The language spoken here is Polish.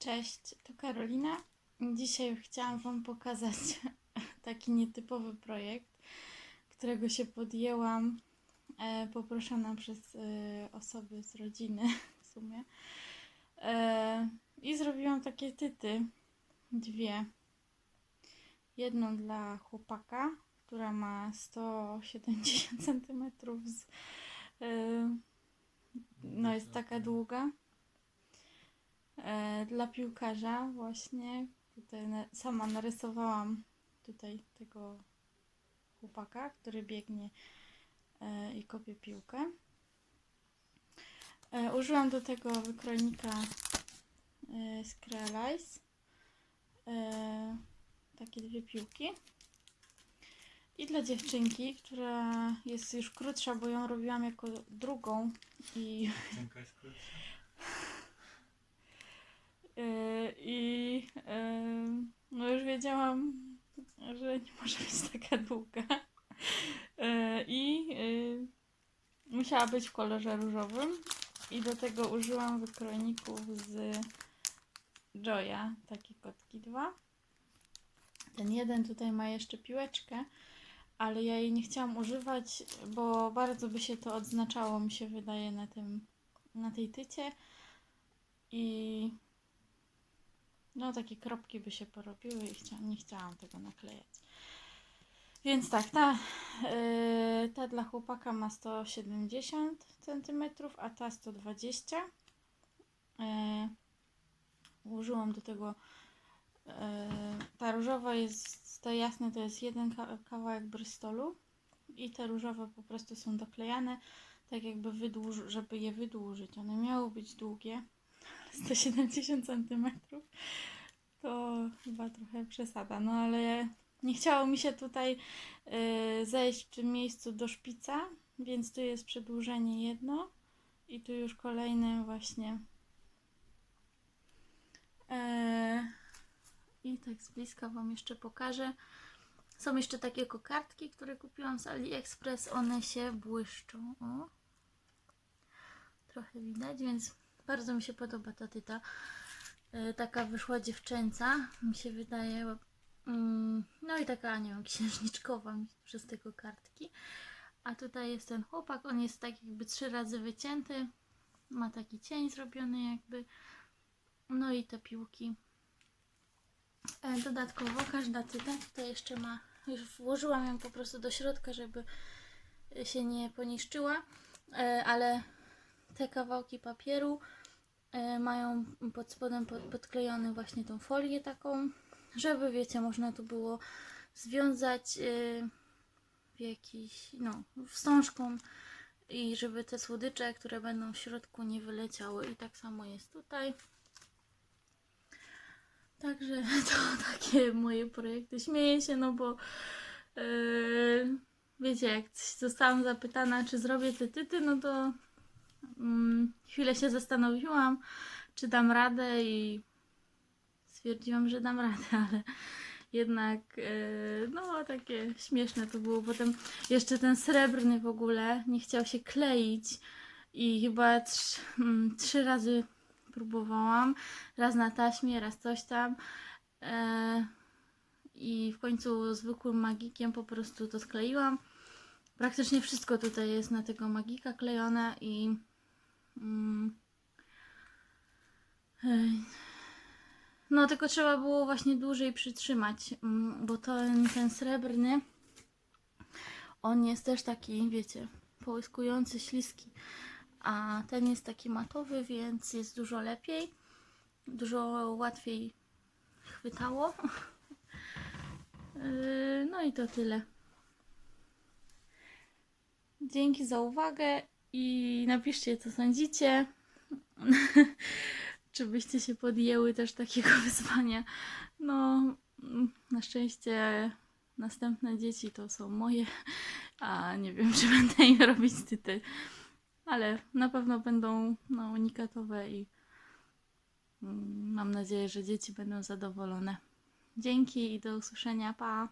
Cześć, to Karolina. Dzisiaj chciałam Wam pokazać taki nietypowy projekt, którego się podjęłam e, poproszona przez e, osoby z rodziny w sumie. E, I zrobiłam takie tyty, dwie. Jedną dla chłopaka, która ma 170 cm. Z, no jest taka długa. E, dla piłkarza właśnie tutaj sama narysowałam tutaj tego chłopaka, który biegnie e, i kopie piłkę. E, użyłam do tego wykrojnika e, z Crealize. E, takie dwie piłki. I dla dziewczynki, która jest już krótsza, bo ją robiłam jako drugą i Dziękuję jest krótsza. Yy, I yy, no już wiedziałam, że nie może być taka długa. Yy, I musiała być w kolorze różowym. I do tego użyłam wykrojników z Joya, takie kotki dwa. Ten jeden tutaj ma jeszcze piłeczkę, ale ja jej nie chciałam używać, bo bardzo by się to odznaczało, mi się wydaje, na tym, na tej tycie. I no takie kropki by się porobiły i chcia, nie chciałam tego naklejać. Więc tak, ta, yy, ta dla chłopaka ma 170 cm, a ta 120 yy, Użyłam do tego yy, ta różowa jest, ta jasna to jest jeden ka- kawałek brystolu i te różowe po prostu są doklejane tak jakby żeby je wydłużyć. One miały być długie, 170 cm to chyba trochę przesada, no ale nie chciało mi się tutaj y, zejść w tym miejscu do szpica, więc tu jest przedłużenie jedno i tu już kolejne właśnie. E, I tak z bliska Wam jeszcze pokażę. Są jeszcze takie kokardki, które kupiłam z AliExpress. One się błyszczą. O. Trochę widać, więc bardzo mi się podoba ta tyta. E, Taka wyszła dziewczęca, mi się wydaje. Mm, No i taka, nie wiem, księżniczkowa przez te kartki. A tutaj jest ten chłopak, on jest tak jakby trzy razy wycięty. Ma taki cień zrobiony jakby. No i te piłki. E, Dodatkowo każda tyta tutaj jeszcze ma, już włożyłam ją po prostu do środka, żeby się nie poniszczyła, E, ale te kawałki papieru mają pod spodem pod, podklejony właśnie tą folię taką, żeby wiecie, można tu było związać e, jakiś, no, wstążką i żeby te słodycze, które będą w środku nie wyleciały i tak samo jest tutaj. Także to takie moje projekty. Śmieję się, no bo yy, wiecie, jak zostałam zapytana, czy zrobię te tyty, no to chwilę się zastanowiłam, czy dam radę i stwierdziłam, że dam radę, ale jednak yy, no takie śmieszne to było. Potem jeszcze ten srebrny w ogóle nie chciał się kleić i chyba mm, trzy razy próbowałam. Raz na taśmie, raz coś tam. E, I w końcu zwykłym magikiem po prostu to skleiłam. Praktycznie wszystko tutaj jest na tego magika klejone i mm, no tylko trzeba było właśnie dłużej przytrzymać, mm, bo ten, ten srebrny on jest też taki, wiecie, połyskujący, śliski a ten jest taki matowy, więc jest dużo lepiej, dużo łatwiej chwytało. Yy, No i to tyle. Dzięki za uwagę i napiszcie, co sądzicie. Czy byście się podjęły też takiego wyzwania? No, na szczęście następne dzieci to są moje, a nie wiem, czy będę im robić tyty ale na pewno będą no, unikatowe i mm, mam nadzieję, że dzieci będą zadowolone. Dzięki i do usłyszenia. Pa!